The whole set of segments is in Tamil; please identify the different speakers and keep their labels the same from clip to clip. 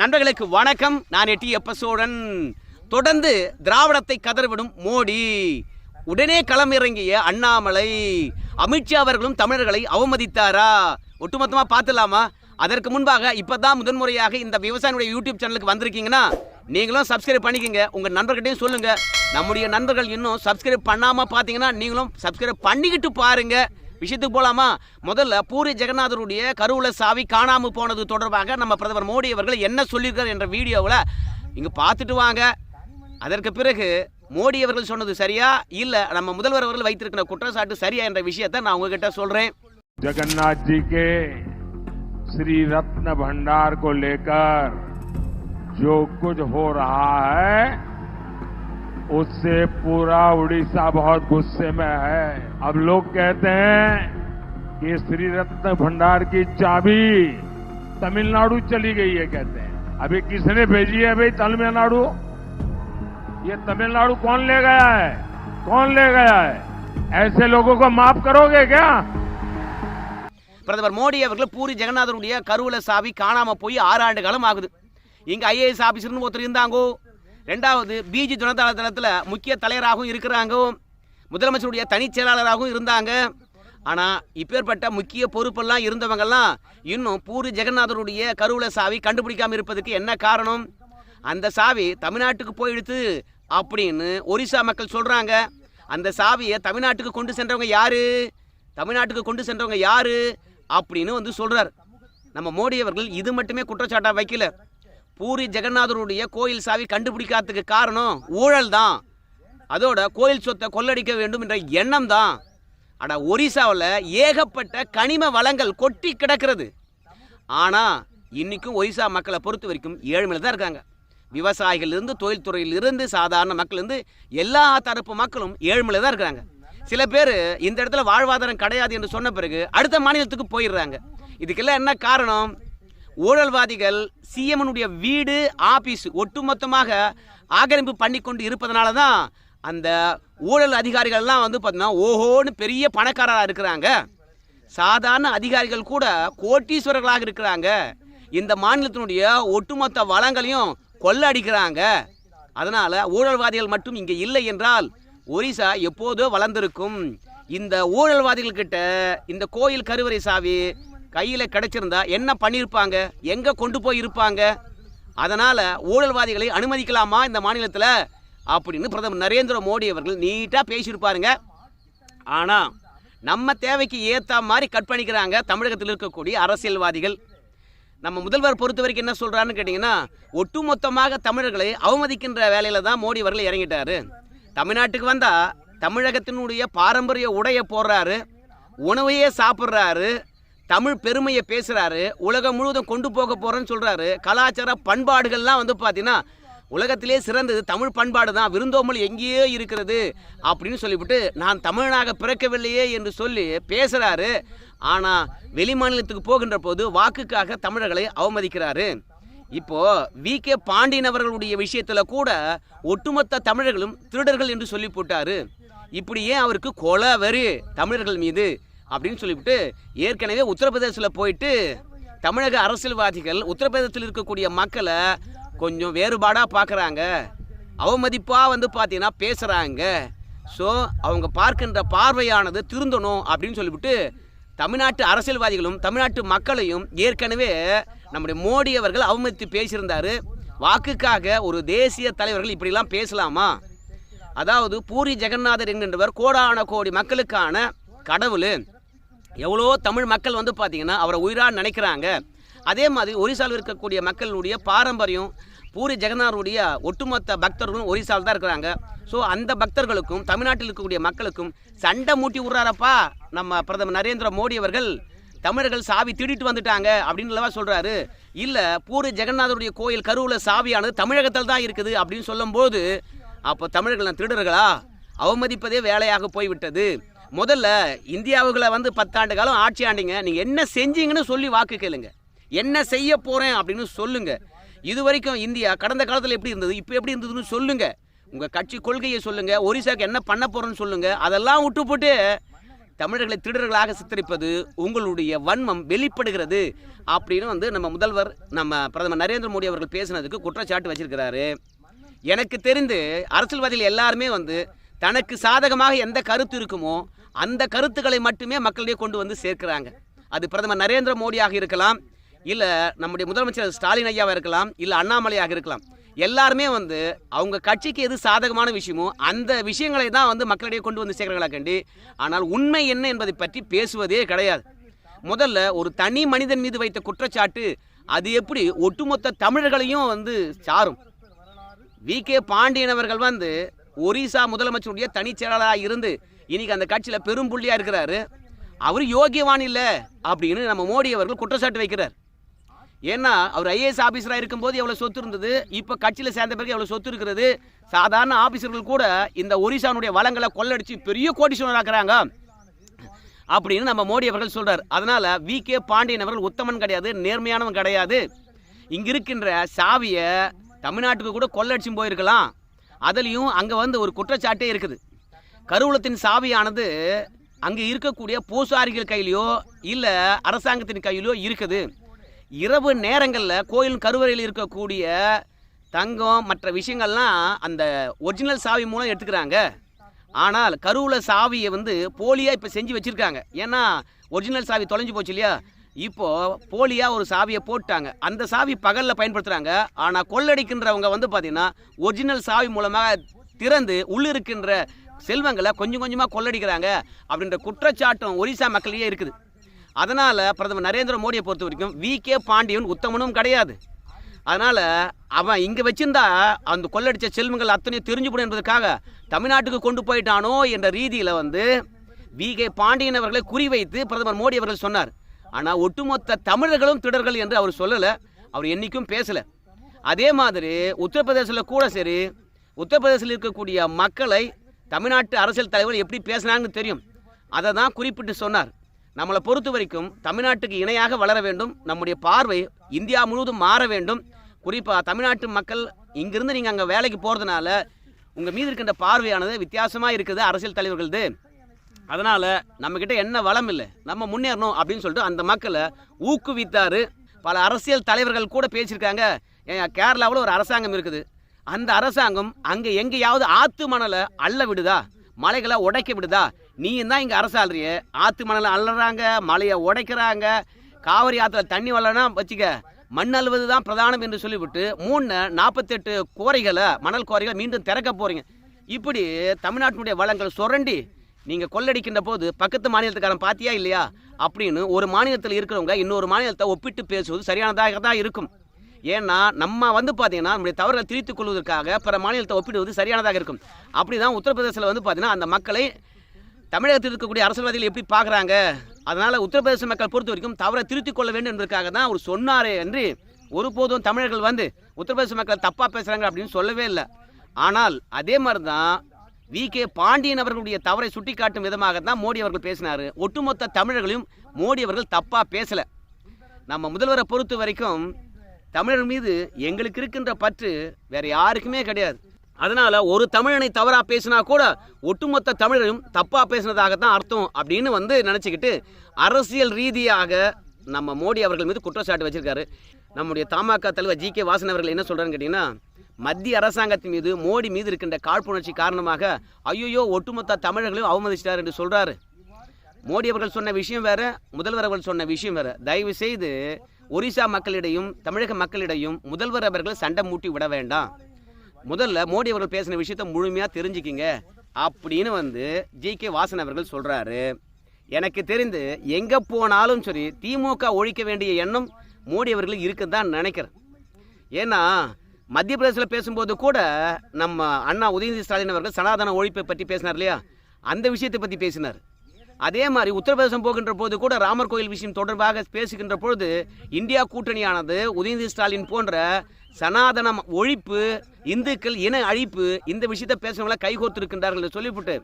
Speaker 1: நண்பர்களுக்கு வணக்கம். நான் எட்டி எப்பசோடன். தொடர்ந்து திராவிடத்தை கதறிவிடும் மோடி. உடனே களமிறங்கிய அண்ணாமலை. அமித்ஷா அவர்களும் தமிழர்களை அவமதித்தாரா? ஒட்டுமொத்தமாக பார்த்துலாமா அதற்கு முன்பாக இப்பதான் முதன்முறையாக இந்த விவசாயினுடைய யூடியூப் சேனலுக்கு வந்திருக்கீங்கன்னா நீங்களும் சப்ஸ்கிரைப் பண்ணிக்கங்க. உங்கள் நண்பர்கிட்டையும் சொல்லுங்கள் நம்முடைய நண்பர்கள் இன்னும் சப்ஸ்கிரைப் பண்ணாமல் பார்த்தீங்கன்னா நீங்களும் சப்ஸ்கிரைப் பண்ணிக்கிட்டு பாருங்கள் விஷயத்துக்கு போலாமா முதல்ல பூரி ஜெகநாதருடைய கருவுல சாவி காணாம போனது தொடர்பாக நம்ம பிரதமர் மோடி அவர்கள் என்ன சொல்லியிருக்கார் என்ற வீடியோவில் இங்க பார்த்துட்டு வாங்க அதற்கு பிறகு மோடி அவர்கள் சொன்னது சரியா இல்ல நம்ம முதல்வர் அவர்கள் வைத்திருக்கிற குற்றச்சாட்டு சரியா என்ற விஷயத்தை நான் உங்ககிட்ட சொல்றேன்
Speaker 2: जगन्नाथ जी के श्री रत्न भंडार को लेकर जो कुछ हो रहा है उससे पूरा उड़ीसा बहुत गुस्से में है अब लोग कहते हैं कि श्री रत्न भंडार की चाबी तमिलनाडु चली गई है कहते हैं अभी किसने भेजी है भाई तमिलनाडु ये तमिलनाडु कौन ले गया है कौन ले गया है ऐसे लोगों को माफ करोगे क्या
Speaker 1: பிரதமர் மோடி அவர்கள் பூரி ஜெகநாதருடைய கருவூல சாவி காணாம போய் ஆறு ஆண்டு காலம் ஆகுது இங்க ஐஏஎஸ் ஆபீசர்னு ஒருத்தர் இருந்தாங்கோ ரெண்டாவது பிஜி ஜனதா தளத்தில் முக்கிய தலைவராகவும் இருக்கிறாங்கோ. முதலமைச்சருடைய தனிச் செயலாளராகவும் இருந்தாங்க. ஆனால் இப்பேற்பட்ட முக்கிய பொறுப்பெல்லாம் இருந்தவங்கெல்லாம் இன்னும் பூரி ஜெகநாதருடைய கருவில் சாவி கண்டுபிடிக்காமல் இருப்பதற்கு என்ன காரணம்? அந்த சாவி தமிழ்நாட்டுக்கு போயிடுத்து அப்படின்னு ஒரிசா மக்கள் சொல்கிறாங்க அந்த சாவியை தமிழ்நாட்டுக்கு கொண்டு சென்றவங்க யார்? தமிழ்நாட்டுக்கு கொண்டு சென்றவங்க யார்? அப்படின்னு வந்து சொல்கிறார் நம்ம மோடி அவர்கள் இது மட்டுமே குற்றச்சாட்டாக வைக்கல. பூரி ஜெகநாதருடைய கோயில் சாவி கண்டுபிடிக்காததுக்கு காரணம் ஊழல் தான் அதோட கோயில் சொத்தை கொள்ளடிக்க வேண்டும் என்ற எண்ணம் தான் ஆனால் ஒரிசாவில் ஏகப்பட்ட கனிம வளங்கள் கொட்டி கிடக்கிறது. ஆனால் இன்றைக்கும் ஒரிசா மக்களை பொறுத்த வரைக்கும் ஏழ்மையில தான் இருக்காங்க. விவசாயிகள்லேருந்து தொழில்துறையிலிருந்து சாதாரண மக்கள்லேருந்து எல்லா தரப்பு மக்களும் ஏழ்மையில தான் இருக்கிறாங்க. சில பேர் இந்த இடத்துல வாழ்வாதாரம் கிடையாது என்று சொன்ன பிறகு அடுத்த மாநிலத்துக்கு போயிடுறாங்க. இதுக்கெல்லாம் என்ன காரணம்? ஊழல்வாதிகள் சிஎம்னுடைய வீடு ஆபீஸ் ஒட்டுமொத்தமாக ஆக்கிரமிப்பு பண்ணி கொண்டு இருப்பதனால தான் அந்த ஊழல் அதிகாரிகள்லாம் வந்து பார்த்தீங்கன்னா ஓஹோன்னு பெரிய பணக்காரராக இருக்கிறாங்க. சாதாரண அதிகாரிகள் கூட கோட்டீஸ்வரர்களாக இருக்கிறாங்க. இந்த மாநிலத்தினுடைய ஒட்டுமொத்த வளங்களையும் கொள்ளடிக்கிறாங்க. அதனால் ஊழல்வாதிகள் மட்டும் இங்கே இல்லை என்றால் ஒரிசா எப்போதோ வளர்ந்திருக்கும். இந்த ஊழல்வாதிகள்கிட்ட இந்த கோயில் கருவறை சாவி கையில் கிடைச்சிருந்தா என்ன பண்ணியிருப்பாங்க எங்கே கொண்டு போய் இருப்பாங்க? அதனால் ஊழல்வாதிகளை அனுமதிக்கலாமா இந்த மாநிலத்தில்? அப்படின்னு பிரதமர் நரேந்திர மோடி அவர்கள் நீட்டாக பேசியிருப்பாருங்க. ஆனால் நம்ம தேவைக்கு ஏற்ற மாதிரி கட் பண்ணிக்கிறாங்க தமிழகத்தில் இருக்கக்கூடிய அரசியல்வாதிகள். நம்ம முதல்வர் பொறுத்த வரைக்கும் என்ன சொல்கிறான்னு கேட்டிங்கன்னா ஒட்டுமொத்தமாக தமிழர்களை அவமதிக்கின்ற வேலையில் தான் மோடி அவர்கள் இறங்கிட்டாரு. தமிழ்நாட்டுக்கு வந்தால் தமிழகத்தினுடைய பாரம்பரிய உடையை போடுறாரு உணவையே சாப்பிட்றாரு தமிழ் பெருமையை பேசுகிறாரு உலகம் முழுவதும் கொண்டு போக போகிறேன்னு சொல்கிறாரு கலாச்சார பண்பாடுகள்லாம் வந்து பார்த்தீங்கன்னா உலகத்திலே சிறந்தது. தமிழ் பண்பாடு தான். விருந்தோமல் எங்கேயோ இருக்கிறது அப்படின்னு சொல்லிவிட்டு நான் தமிழனாக பிறக்கவில்லையே என்று சொல்லி பேசுகிறாரு ஆனால் வெளிமாநிலத்துக்கு போகின்ற போது வாக்குக்காக தமிழர்களை அவமதிக்கிறாரு. இப்போ வி. கே. பாண்டியன் அவர்களுடைய விஷயத்தில் கூட ஒட்டுமொத்த தமிழர்களும் திருடர்கள் என்று சொல்லி போட்டாரு. இப்படி ஏன் அவருக்கு கொலை வெறி தமிழர்கள் மீது? அப்படின்னு சொல்லிவிட்டு ஏற்கனவே உத்தரப்பிரதேசத்தில் போயிட்டு தமிழக அரசியல்வாதிகள் உத்தரப்பிரதேசத்தில் இருக்கக்கூடிய மக்களை கொஞ்சம் வேறுபாடாக பார்க்குறாங்க அவமதிப்பாக வந்து பார்த்தீங்கன்னா பேசுகிறாங்க ஸோ அவங்க பார்க்கின்ற பார்வையானது திருந்தணும் அப்படின்னு சொல்லிவிட்டு தமிழ்நாட்டு அரசியல்வாதிகளும் தமிழ்நாட்டு மக்களையும் ஏற்கனவே நம்முடைய மோடி அவர்கள் அவமதித்து பேசியிருந்தார். வாக்குக்காக ஒரு தேசிய தலைவர்கள் இப்படிலாம் பேசலாமா? அதாவது பூரி ஜெகநாதர் என்கின்றவர் கோடான கோடி மக்களுக்கான கடவுள். எவ்வளோ தமிழ் மக்கள் வந்து பார்த்தீங்கன்னா அவரை உயிராக நினைக்கிறாங்க. அதே மாதிரி ஒரிசாவில் இருக்கக்கூடிய மக்களுடைய பாரம்பரியம் பூரி ஜெகநாதருடைய ஒட்டுமொத்த பக்தர்களும் ஒரிசாவில் தான் இருக்கிறாங்க. ஸோ அந்த பக்தர்களுக்கும் தமிழ்நாட்டில் இருக்கக்கூடிய மக்களுக்கும் சண்டை மூட்டி விட்றாரப்பா நம்ம பிரதமர் நரேந்திர மோடி அவர்கள். தமிழர்கள் சாவி திருடிட்டு வந்துட்டாங்க அப்படின்னு சொல்கிறாரு இல்லை பூரி ஜெகநாதருடைய கோயில் கருவில் சாவியானது தமிழகத்தில் தான் இருக்குது அப்படின்னு சொல்லும்போது அப்போ தமிழர்கள் திருடர்களா? அவமதிப்பதே வேலையாக போய்விட்டது. முதல்ல இந்தியாவுகளை வந்து பத்தாண்டு காலம் ஆட்சி ஆண்டிங்க. நீங்கள் என்ன செஞ்சீங்கன்னு சொல்லி வாக்கு கேளுங்க. என்ன செய்ய போகிறேன் அப்படின்னு சொல்லுங்க. இது வரைக்கும் இந்தியா கடந்த காலத்தில் எப்படி இருந்தது இப்போ எப்படி இருந்ததுன்னு சொல்லுங்க. உங்கள் கட்சி கொள்கையை சொல்லுங்க ஒரிசாக்கு என்ன பண்ண போகிறோன்னு சொல்லுங்க. அதெல்லாம் விட்டு போட்டு தமிழர்களை திருடர்களாக சித்தரிப்பது உங்களுடைய வன்மம் வெளிப்படுகிறது அப்படின்னு வந்து நம்ம முதல்வர் நம்ம பிரதமர் நரேந்திர மோடி அவர்கள் பேசினதுக்கு குற்றச்சாட்டு வச்சிருக்கிறாரு. எனக்கு தெரிந்து அரசியல்வாதிகள் எல்லாருமே வந்து தனக்கு சாதகமாக எந்த கருத்து இருக்குமோ அந்த கருத்துக்களை மட்டுமே மக்களிடையே கொண்டு வந்து சேர்க்கிறாங்க. அது பிரதமர் நரேந்திர மோடியாக இருக்கலாம் இல்லை நம்முடைய முதலமைச்சர் ஸ்டாலின் ஐயாவாக இருக்கலாம் இல்லை அண்ணாமலையாக இருக்கலாம். எல்லாருமே வந்து அவங்க கட்சிக்கு எது சாதகமான விஷயமோ அந்த விஷயங்களை தான் வந்து மக்களிடையே கொண்டு வந்து சேர்க்கிறாங்களா கண்டி? ஆனால் உண்மை என்ன என்பதை பற்றி பேசுவதே கிடையாது. முதல்ல ஒரு தனி மனிதன் மீது வைத்த குற்றச்சாட்டு அது எப்படி ஒட்டுமொத்த தமிழர்களையும் வந்து சாரும்? வி. கே. பாண்டியன் அவர்கள் வந்து ஒரிசா முதலமைச்சருடைய தனிச் செயலாளராக இருந்து இன்னைக்கு அந்த கட்சியில் பெரும் புள்ளியாக இருக்கிறாரு. அவர் யோகியவான் இல்லை அப்படின்னு நம்ம மோடி அவர்கள் குற்றச்சாட்டு வைக்கிறார். ஏன்னா அவர் ஐஏஎஸ் ஆஃபீஸராக இருக்கும்போது எவ்வளோ சொத்து இருந்தது? இப்போ கட்சியில் சேர்ந்த பிறகு எவ்வளோ சொத்து இருக்கிறது? சாதாரண ஆஃபீஸர்கள் கூட இந்த ஒரிசானுடைய வளங்களை கொள்ளடிச்சு பெரிய கோடீஸ்வரராக்குறாங்க அப்படின்னு நம்ம மோடி அவர்கள் சொல்கிறார் அதனால் வி. கே. பாண்டியன் அவர்கள் உத்தமன் கிடையாது நேர்மையானவன் கிடையாது. இங்கே இருக்கின்ற சாவியை தமிழ்நாட்டுக்கு கூட கொள்ளடிச்சும் போயிருக்கலாம். அதுலேயும் அங்கே வந்து ஒரு குற்றச்சாட்டே இருக்குது. கருவூலத்தின் சாவியானது அங்கே இருக்கக்கூடிய பூசாரிகள் கையிலையோ இல்லை அரசாங்கத்தின் கையிலையோ இருக்குது. இரவு நேரங்களில் கோயில் கருவறையில் இருக்கக்கூடிய தங்கம் மற்ற விஷயங்கள்லாம் அந்த ஒரிஜினல் சாவி மூலம் எடுத்துக்கிறாங்க. ஆனால் கருவூல சாவியை வந்து போலியாக இப்போ செஞ்சு வச்சுருக்காங்க. ஏன்னா ஒரிஜினல் சாவி தொலைஞ்சு போச்சு இல்லையா? இப்போது போலியாக ஒரு சாவியை போட்டாங்க. அந்த சாவி பகலில் பயன்படுத்துகிறாங்க ஆனால் கொள்ளடிக்கின்றவங்க வந்து பார்த்திங்கன்னா ஒரிஜினல் சாவி மூலமாக திறந்து உள்ளிருக்கின்ற செல்வங்களை கொஞ்சம் கொஞ்சமாக கொள்ளடிக்கிறாங்க அப்படின்ற குற்றச்சாட்டும் ஒரிசா மக்களையே இருக்குது. அதனால் பிரதமர் நரேந்திர மோடியை பொறுத்த வரைக்கும் வி. கே. பாண்டியன் உத்தமனும் கிடையாது. அதனால் அவன் இங்கே வச்சிருந்தா அந்த கொள்ளடிச்ச செல்வங்கள் அத்தனையும் தெரிஞ்சுப்படும் என்பதற்காக தமிழ்நாட்டுக்கு கொண்டு போயிட்டானோ என்ற ரீதியில் வந்து வி. கே. பாண்டியன் அவர்களை குறிவைத்து பிரதமர் மோடி அவர்கள் சொன்னார். ஆனால் ஒட்டுமொத்த தமிழர்களும் திடர்கள் என்று அவர் சொல்லலை. அவர் என்றைக்கும் பேசலை. அதே மாதிரி உத்தரப்பிரதேசத்தில் கூட சரி உத்தரப்பிரதேசத்தில் இருக்கக்கூடிய மக்களை தமிழ்நாட்டு அரசியல் தலைவர் எப்படி பேசினாங்கன்னு தெரியும். அதை தான் குறிப்பிட்டு சொன்னார். நம்மளை பொறுத்த வரைக்கும் தமிழ்நாட்டுக்கு இணையாக வளர வேண்டும். நம்முடைய பார்வை இந்தியா முழுவதும் மாற வேண்டும். குறிப்பாக தமிழ்நாட்டு மக்கள் இங்கிருந்து நீங்கள் அங்கே வேலைக்கு போகிறதுனால உங்கள் மீது இருக்கின்ற பார்வையானது வித்தியாசமாக இருக்குது அரசியல் தலைவர்களது. அதனால் நம்மக்கிட்ட என்ன வளம் இல்லை? நம்ம முன்னேறணும் அப்படின்னு சொல்லிட்டு அந்த மக்களை ஊக்குவித்தார். பல அரசியல் தலைவர்கள் கூட பேசியிருக்காங்க. கேரளாவில் ஒரு அரசாங்கம் இருக்குது. அந்த அரசாங்கம் அங்கே எங்கேயாவது ஆத்து மணலை அள்ள விடுதா? மலைகளை உடைக்க விடுதா? நீ தான் இங்கே அரசாளுறிய ஆத்து மணலை அள்ளுறாங்க மலையை உடைக்கிறாங்க. காவிரி ஆற்றுல தண்ணி வரலன்னா வச்சுக்க மண் அள்ளுவது தான் பிரதானம் என்று சொல்லிவிட்டு மூணு நாற்பத்தெட்டு கோரைகளை மணல் கோரைகளை மீண்டும் திறக்க போகிறீங்க இப்படி தமிழ்நாட்டினுடைய வளங்கள் சுரண்டி நீங்கள் கொள்ளடிக்கின்ற போது பக்கத்து மாநிலத்துக்காரன் பார்த்தியா இல்லையா? அப்படின்னு ஒரு மாநிலத்தில் இருக்கிறவங்க இன்னொரு மாநிலத்தை ஒப்பிட்டு பேசுவது சரியானதாக தான் இருக்கும். ஏன்னா நம்ம வந்து பார்த்தீங்கன்னா நம்முடைய தவறுகளை திரித்துக் கொள்வதற்காக பிற மாநிலத்தை ஒப்பிடுவது சரியானதாக இருக்கும். அப்படி தான் உத்தரப்பிரதேசத்தில் வந்து பார்த்தீங்கன்னா அந்த மக்களை தமிழகத்தில் இருக்கக்கூடிய அரசியல்வாதிகள் எப்படி பார்க்குறாங்க அதனால் உத்தரப்பிரதேச மக்கள் பொறுத்த வரைக்கும் தவறை திருத்திக் கொள்ள வேண்டும் என்பதற்காக தான் அவர் சொன்னாரே என்று ஒருபோதும் தமிழர்கள் வந்து உத்தரப்பிரதேச மக்கள் தப்பாக பேசுகிறாங்க அப்படின்னு சொல்லவே இல்லை. ஆனால் அதே மாதிரி தான் வி. கே. பாண்டியன் அவர்களுடைய தவறை சுட்டிக்காட்டும் விதமாக தான் மோடி அவர்கள் பேசினார். ஒட்டுமொத்த தமிழர்களையும் மோடி அவர்கள் தப்பாக பேசலை. நம்ம முதல்வரை பொறுத்த வரைக்கும் தமிழர் மீது எங்களுக்கு இருக்கின்ற பற்று வேற யாருக்குமே கிடையாது. அதனால் ஒரு தமிழனை தவறாக பேசினா கூட ஒட்டுமொத்த தமிழரும் தப்பாக பேசினதாக தான் அர்த்தம் அப்படின்னு வந்து நினச்சிக்கிட்டு அரசியல் ரீதியாக நம்ம மோடி அவர்கள் மீது குற்றச்சாட்டு வச்சிருக்காரு. நம்முடைய தமாக தலைவர் ஜி. கே. வாசன் அவர்கள் என்ன சொல்றாருன்னு கேட்டிங்கன்னா மத்திய அரசாங்கத்தின் மீது மோடி மீது இருக்கின்ற காழ்ப்புணர்ச்சி காரணமாக ஐயோயோ ஒட்டுமொத்த தமிழர்களையும் அவமதிச்சிட்டார் என்று சொல்கிறாரு மோடி அவர்கள் சொன்ன விஷயம் வேறு முதல்வர் அவர்கள் சொன்ன விஷயம் வேறு. தயவு செய்து ஒரிசா மக்களிடையும் தமிழக மக்களிடையும் முதல்வர் அவர்கள் சண்டை மூட்டி விட வேண்டாம். முதல்ல மோடி அவர்கள் பேசின விஷயத்த முழுமையாக தெரிஞ்சுக்கிங்க. அப்படின்னு வந்து ஜி கே வாசன் அவர்கள் சொல்கிறாரு எனக்கு தெரிந்து எங்கே போனாலும் சரி திமுக ஒழிக்க வேண்டிய எண்ணம் மோடி அவர்கள் இருக்குன்னு தான் நினைக்கிறேன். ஏன்னா மத்திய பிரதேசத்தில் பேசும்போது கூட நம்ம அண்ணா உதயநிதி ஸ்டாலின் அவர்கள் சனாதன ஒழிப்பை பற்றி பேசினார் இல்லையா? அந்த விஷயத்தை பற்றி பேசினார். அதே மாதிரி உத்தரப்பிரதேசம் போகின்ற போது கூட ராமர் கோயில் விஷயம் தொடர்பாக பேசுகின்ற பொழுது இந்தியா கூட்டணியானது உதயநிதி ஸ்டாலின் போன்ற சனாதனம் ஒழிப்பு இந்துக்கள் இன அழிப்பு இந்த விஷயத்தை பேசுறவங்கள கைகோர்த்திருக்கின்றார்கள் சொல்லிவிட்டு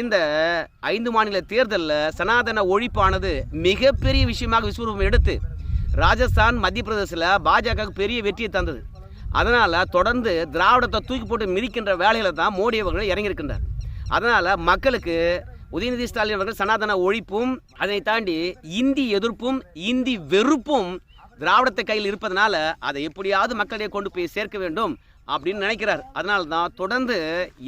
Speaker 1: இந்த ஐந்து மாநில தேர்தலில் சனாதன ஒழிப்பானது மிகப்பெரிய விஷயமாக விஸ்வரூபம் எடுத்து ராஜஸ்தான் மத்திய பிரதேசத்தில் பாஜக பெரிய வெற்றியை தந்தது. அதனால் தொடர்ந்து திராவிடத்தை தூக்கி போட்டு மிதிக்கின்ற வேலைகளை தான் மோடி அவர்கள் இறங்கியிருக்கின்றார். அதனால் மக்களுக்கு உதயநிதி ஸ்டாலின் அவர்கள் சனாதன ஒழிப்பும் அதனை தாண்டி இந்தி எதிர்ப்பும் இந்தி வெறுப்பும் திராவிடத்தை கையில் இருப்பதனால அதை எப்படியாவது மக்களிடையே கொண்டு போய் சேர்க்க வேண்டும் அப்படின்னு நினைக்கிறார். அதனால தான் தொடர்ந்து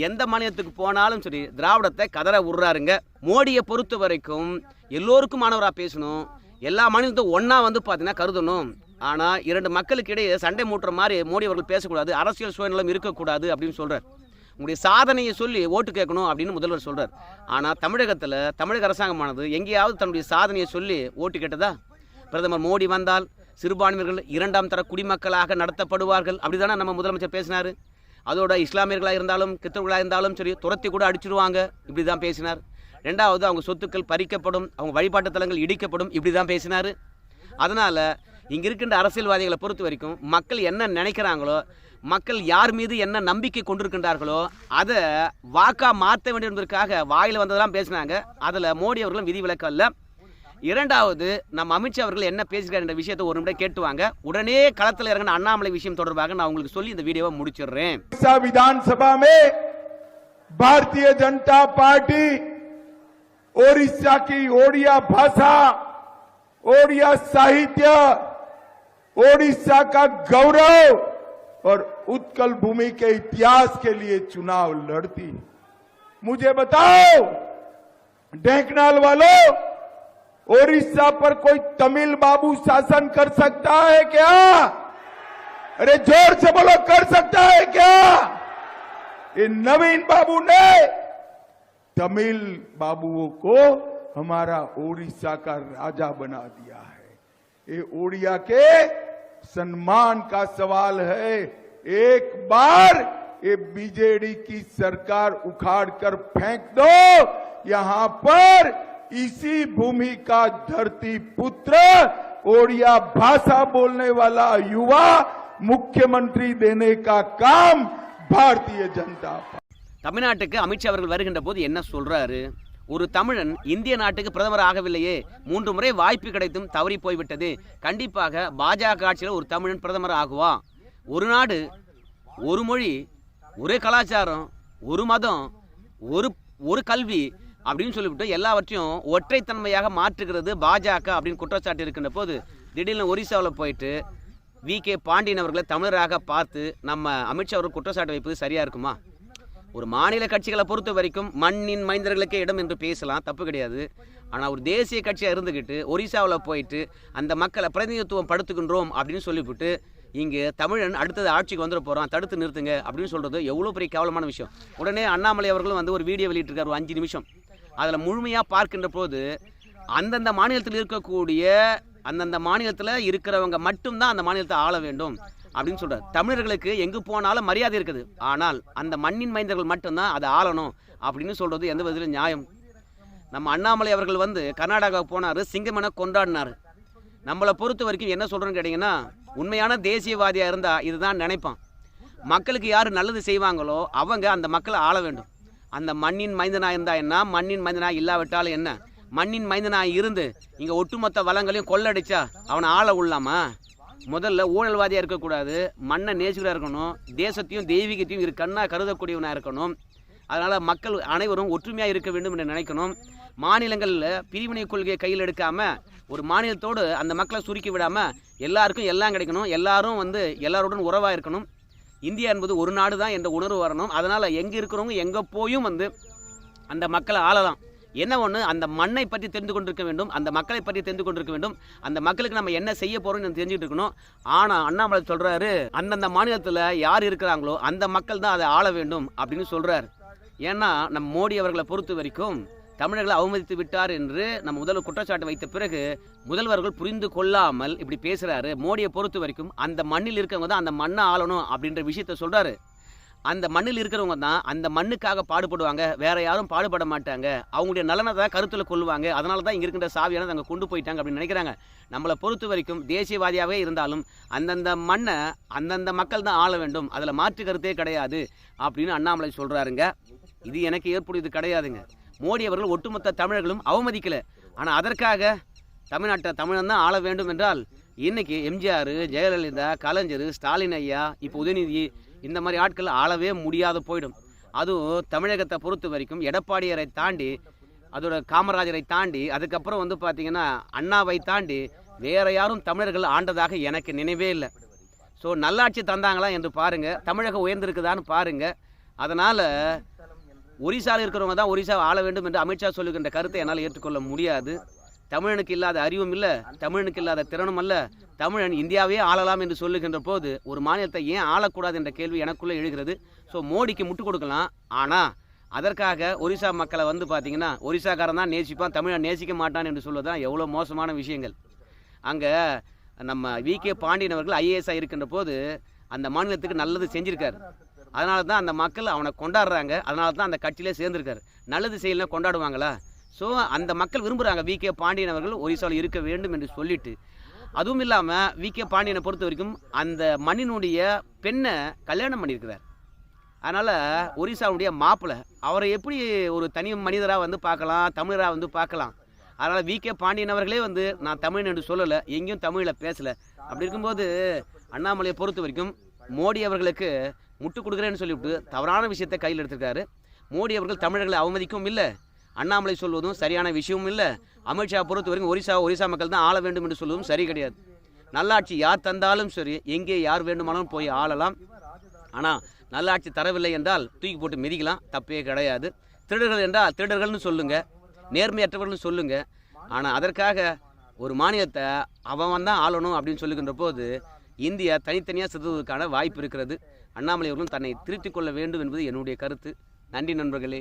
Speaker 1: எந்த மாநிலத்துக்கு போனாலும் சரி திராவிடத்தை கதற விடுறாருங்க. மோடியை பொறுத்த வரைக்கும் எல்லோருக்கும் மாணவராக பேசணும். எல்லா மாநிலத்தையும் ஒன்றா வந்து பார்த்தீங்கன்னா கருதணும். ஆனால் இரண்டு மக்களுக்கு இடையே சண்டை மூட்டுற மாதிரி மோடி அவர்கள் பேசக்கூடாது அரசியல் சுயநலம் இருக்கக்கூடாது அப்படின்னு சொல்கிறார் உங்களுடைய சாதனையை சொல்லி ஓட்டு கேட்கணும் அப்படின்னு முதல்வர் சொல்கிறார் ஆனால் தமிழகத்தில் தமிழக அரசாங்கமானது எங்கேயாவது தன்னுடைய சாதனையை சொல்லி ஓட்டு கேட்டதா? பிரதமர் மோடி வந்தால் சிறுபான்மையர்கள் இரண்டாம் தர குடிமக்களாக நடத்தப்படுவார்கள். அப்படிதானே நம்ம முதலமைச்சர் பேசினார். அதோட இஸ்லாமியர்களாக இருந்தாலும் கிறிஸ்தவர்களாக இருந்தாலும் சரி துரத்தி கூட அடிச்சிருவாங்க. இப்படி தான் பேசினார். ரெண்டாவது அவங்க சொத்துக்கள் பறிக்கப்படும் அவங்க வழிபாட்டு தலங்கள் இடிக்கப்படும் இப்படி தான் பேசினார். அதனால் இங்கே இருக்கின்ற அரசியல்வாதிகளை பொறுத்த வரைக்கும் மக்கள் என்ன நினைக்கிறாங்களோ மக்கள் யார் மீது என்ன நம்பிக்கை கொண்டிருக்கின்றார்களோ அதை வாக்கா மாற்ற வேண்டும் என்பதற்காக வாயில் வந்ததெல்லாம் பேசினாங்க அதில் மோடி அவர்களும் விதி விலக்கம் அல்ல இரண்டாவது நம்ம அமித்ஷா அவர்கள் என்ன பேசுகிறார் என்ற விஷயத்தை ஒரு நிமிடம் கேட்டுவாங்க உடனே களத்தில் இறங்கின அண்ணாமலை விஷயம் தொடர்பாக நான் உங்களுக்கு சொல்லி இந்த வீடியோவை முடிச்சிடுறேன்
Speaker 3: ओडिशा विधानसभा में भारतीय जनता पार्टी ओडिशा की ओडिया भाषा ओडिया साहित्य ओडिशा का गौरव और उत्कल भूमि के इतिहास के लिए चुनाव लड़ती मुझे बताओ, ढेंकनाल वालों, ओडिशा पर कोई तमिल बाबू शासन कर सकता है क्या? अरे ज़ोर से बोलो, कर सकता है क्या? ये नवीन बाबू ने तमिल बाबुओं को हमारा ओडिशा का राजा बना दिया है। ये ओडिया के सम्मान का सवाल है एक बार ये बीजेडी की सरकार उखाड़ कर फेंक दो यहां पर इसी भूमि का धरती पुत्र ओडिया भाषा बोलने वाला युवा मुख्यमंत्री देने का काम भारतीय जनता पार्टी
Speaker 1: தமிழ்நாட்டுக்கு அமித்ஷா அவர்கள் வருகின்ற போது என்ன சொல்றாரு ஒரு தமிழன் இந்திய நாட்டுக்கு பிரதமர் ஆகவில்லையே. மூன்று முறை வாய்ப்பு கிடைத்தும் தவறி போய்விட்டது. கண்டிப்பாக பாஜக ஆட்சியில் ஒரு தமிழன் பிரதமர் ஆகுவா? ஒரு நாடு ஒரு மொழி ஒரே கலாச்சாரம் ஒரு மதம் ஒரு ஒரு கல்வி அப்படின்னு சொல்லிவிட்டு எல்லாவற்றையும் ஒற்றைத்தன்மையாக மாற்றுகிறது பாஜக அப்படின்னு குற்றச்சாட்டு இருக்கின்ற போது திடீர்னு ஒரிசாவில் போயிட்டு வி கே பாண்டியன் அவர்களை தமிழராக பார்த்து நம்ம அமித்ஷா அவர்கள் குற்றச்சாட்டு வைப்பது சரியா இருக்குமா? ஒரு மாநில கட்சிகளை பொறுத்த வரைக்கும் மண்ணின் மைந்தர்களுக்கே இடம் என்று பேசலாம் தப்பு கிடையாது. ஆனால் ஒரு தேசிய கட்சியாக இருந்துக்கிட்டு ஒரிசாவில் போயிட்டு அந்த மக்களை பிரதிநிதித்துவம் படுத்துக்கின்றோம் அப்படின்னு சொல்லிவிட்டு இங்கே தமிழன் அடுத்தது ஆட்சிக்கு வந்துட போகிறான் தடுத்து நிறுத்துங்க அப்படின்னு சொல்கிறது எவ்வளோ பெரிய கேவலமான விஷயம். உடனே அண்ணாமலை அவர்களும் வந்து ஒரு வீடியோ வெளியிட்டிருக்கார் ஒரு அஞ்சு நிமிஷம். அதில் முழுமையாக பார்க்கின்ற போது அந்தந்த மாநிலத்தில் இருக்கக்கூடிய அந்தந்த மாநிலத்தில் இருக்கிறவங்க மட்டும்தான் அந்த மாநிலத்தை ஆள வேண்டும். அப்படின்னு சொல்கிறார் தமிழர்களுக்கு எங்கு போனாலும் மரியாதை இருக்குது. ஆனால் அந்த மண்ணின் மைந்தர்கள் மட்டும்தான் அதை ஆளணும் அப்படின்னு சொல்கிறது எந்த விதத்திலும் நியாயம். நம்ம அண்ணாமலை அவர்கள் வந்து கர்நாடகாவுக்கு போனார் சிங்கமனை கொண்டாடினார். நம்மளை பொறுத்த வரைக்கும் என்ன சொல்கிறோன்னு கேட்டிங்கன்னா உண்மையான தேசியவாதியாக இருந்தால் இதுதான் நினைப்பான். மக்களுக்கு யார் நல்லது செய்வாங்களோ அவங்க அந்த மக்களை ஆள வேண்டும். அந்த மண்ணின் மைந்தனாக இருந்தால் என்ன? மண்ணின் மைந்தனாக இல்லாவிட்டாலும் என்ன? மண்ணின் மைந்தனாக இருந்து இங்கே ஒட்டுமொத்த வளங்களையும் கொள்ளடிச்சா அவனை ஆள உள்ளாமா முதல்ல ஊழல்வாதியாக இருக்கக்கூடாது மண்ணை நேசிகராக இருக்கணும் தேசத்தையும் தெய்வீகத்தையும் இரு கண்ணாக கருதக்கூடியவனாக இருக்கணும். அதனால் மக்கள் அனைவரும் ஒற்றுமையாக இருக்க வேண்டும் என்று நினைக்கணும். மாநிலங்களில் பிரிவினை கொள்கையை கையில் எடுக்காமல் ஒரு மாநிலத்தோடு அந்த மக்களை சுருக்கி விடாமல் எல்லாருக்கும் எல்லாம் கிடைக்கணும். எல்லாரும் வந்து எல்லாருடன் உறவாக இருக்கணும். இந்தியா என்பது ஒரு நாடு தான் என்ற உணர்வு வரணும். அதனால் எங்கே இருக்கிறவங்க எங்கே போயும் வந்து அந்த மக்களை ஆளலாம். என்ன ஒன்று அந்த மண்ணை பற்றி தெரிந்து கொண்டிருக்க வேண்டும் அந்த மக்களை பற்றி தெரிந்து கொண்டிருக்க வேண்டும். அந்த மக்களுக்கு நம்ம என்ன செய்ய போகிறோம்னு தெரிஞ்சுட்டு இருக்கணும். ஆனால் அண்ணாமலை சொல்கிறாரு அந்தந்த மாநிலத்தில் யார் இருக்கிறாங்களோ அந்த மக்கள் தான் அதை ஆள வேண்டும் அப்படின்னு சொல்கிறார் ஏன்னா நம்ம மோடி அவர்களை பொறுத்த வரைக்கும் தமிழர்களை அவமதித்து விட்டார் என்று நம்ம முதல்வர் குற்றச்சாட்டு வைத்த பிறகு முதல்வர்கள் புரிந்து கொள்ளாமல் இப்படி பேசுகிறாரு மோடியை பொறுத்த வரைக்கும் அந்த மண்ணில் இருக்கவங்க தான் அந்த மண்ணை ஆளணும் அப்படின்ற விஷயத்த சொல்கிறாரு அந்த மண்ணில் இருக்கிறவங்க தான் அந்த மண்ணுக்காக பாடுபடுவாங்க வேற யாரும் பாடுபட மாட்டாங்க. அவங்களுடைய நலனை தான் கருத்தில் கொள்வாங்க அதனால தான் இங்கே இருக்கின்ற சாவியானது அங்கே கொண்டு போயிட்டாங்க அப்படின்னு நினைக்கிறாங்க. நம்மளை பொறுத்த வரைக்கும் தேசியவாதியாகவே இருந்தாலும் அந்தந்த மண்ணை அந்தந்த மக்கள் தான் ஆள வேண்டும். அதில் மாற்று கருத்தே கிடையாது அப்படின்னு அண்ணாமலை சொல்கிறாருங்க இது எனக்கு ஏற்புடையது கிடையாதுங்க. மோடி அவர்கள் ஒட்டுமொத்த தமிழர்களும் அவமதிக்கலை. ஆனால் அதற்காக தமிழ்நாட்டை தமிழன் தான் ஆள வேண்டும் என்றால் இன்னைக்கு எம்ஜிஆர் ஜெயலலிதா கலைஞர் ஸ்டாலின் ஐயா இப்போ உதயநிதி இந்த மாதிரி ஆட்கள் ஆளவே முடியாத போயிடும். அதுவும் தமிழகத்தை பொறுத்த வரைக்கும் எடப்பாடியரை தாண்டி அதோட காமராஜரை தாண்டி அதுக்கப்புறம் வந்து பார்த்தீங்கன்னா அண்ணாவை தாண்டி வேற யாரும் தமிழர்கள் ஆண்டதாக எனக்கு நினைவே இல்லை. ஸோ நல்லாட்சி தந்தாங்களா என்று பாருங்கள் தமிழகம் உயர்ந்திருக்குதான்னு பாருங்க. அதனால் ஒரிசாவில் இருக்கிறவங்க தான் ஒரிசா ஆள வேண்டும் என்று அமித்ஷா சொல்லுகின்ற கருத்தை என்னால் ஏற்றுக்கொள்ள முடியாது. தமிழனுக்கு இல்லாத அறிவும் இல்லை தமிழனுக்கு இல்லாத திறனும் அல்ல. தமிழன் இந்தியாவே ஆளலாம் என்று சொல்லுகின்ற போது ஒரு மாநிலத்தை ஏன் ஆளக்கூடாது என்ற கேள்வி எனக்குள்ளே எழுகிறது. ஸோ மோடிக்கு முட்டு கொடுக்கலாம். ஆனால் அதற்காக ஒரிசா மக்களை வந்து பார்த்தீங்கன்னா ஒரிசாக்காரன் தான் நேசிப்பான் தமிழன் நேசிக்க மாட்டான் என்று சொல்வதுதான் எவ்வளோ மோசமான விஷயங்கள். அங்கே நம்ம வி. கே. பாண்டியன் அவர்கள் ஐஏஎஸ்ஆ இருக்கின்ற போது அந்த மாநிலத்துக்கு நல்லது செஞ்சுருக்கார். அதனால தான் அந்த மக்கள் அவனை கொண்டாடுறாங்க. அதனால தான் அந்த கட்சியிலே சேர்ந்திருக்காரு. நல்லது செய்யலாம் கொண்டாடுவாங்களா? ஸோ அந்த மக்கள் விரும்புகிறாங்க வி கே பாண்டியன் அவர்கள் ஒரிசாவில் இருக்க வேண்டும் என்று சொல்லிட்டு. அதுவும் இல்லாமல் வி கே பாண்டியனை பொறுத்த வரைக்கும் அந்த மண்ணினுடைய பெண்ணை கல்யாணம் பண்ணியிருக்கிறார். அதனால் ஒரிசாவுடைய மாப்பிள்ளை அவரை எப்படி ஒரு தனி மனிதராக வந்து பார்க்கலாம் தமிழராக வந்து பார்க்கலாம். அதனால் வி கே பாண்டியன் அவர்களே வந்து நான் தமிழ் என்று சொல்லலை எங்கேயும் தமிழில் பேசலை. அப்படி இருக்கும்போது அண்ணாமலையை பொறுத்த வரைக்கும் மோடி அவர்களுக்கு முட்டு கொடுக்குறேன்னு சொல்லிவிட்டு தவறான விஷயத்தை கையில் எடுத்திருக்காரு. மோடி அவர்கள் தமிழர்களை அவமதிக்கவும் இல்லை. அண்ணாமலை சொல்வதும் சரியான விஷயமும் இல்லை. அமித்ஷா பொறுத்த வரைக்கும் ஒரிசா ஒரிசா மக்கள் தான் ஆள வேண்டும் என்று சொல்வதும் சரி கிடையாது. நல்லாட்சி யார் தந்தாலும் சரி எங்கே யார் வேண்டுமானாலும் போய் ஆளலாம். ஆனால் நல்லாட்சி தரவில்லை என்றால் தூக்கி போட்டு மிதிக்கலாம். தப்பே கிடையாது. திருடர்கள் என்றால் திருடர்கள்னு சொல்லுங்க. நேர்மையற்றவர்கள்னு சொல்லுங்க. ஆனால் அதற்காக ஒரு மாநிலத்தை அவன் தான் ஆளணும் அப்படின்னு சொல்லுகின்ற போது இந்தியா தனித்தனியாக சிறுவதற்கான வாய்ப்பு இருக்கிறது. அண்ணாமலை அவர்களும் தன்னை திருத்திக் கொள்ள வேண்டும் என்பது என்னுடைய கருத்து. நன்றி நண்பர்களே.